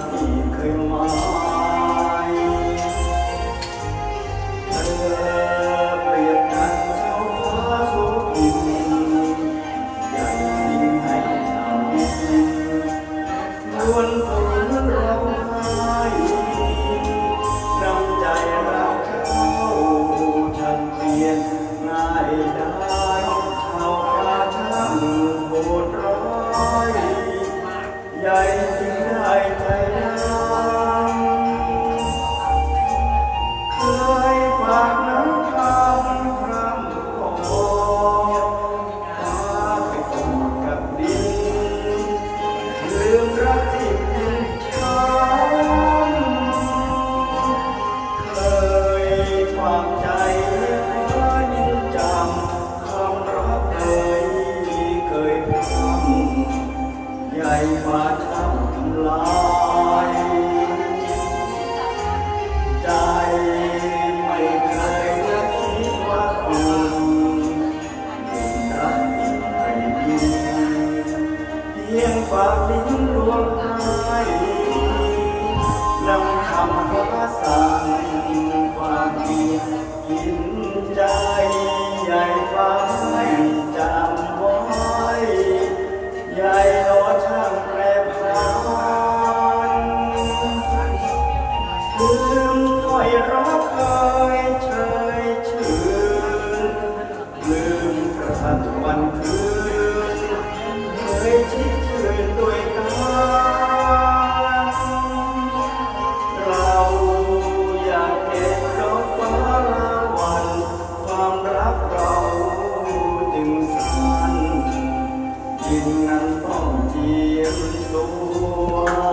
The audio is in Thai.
ที่เคยมา ความใจไม่ยิ่งจำคำรักเคยมีเคยพร่ำใหญ่มาทำทำลายใจไม่เคยนึกว่าคุณรักไม่ยิ่เพียงฝากลิ้นลวงอายนำคำภาษาินนั้นต้องเจียมตัว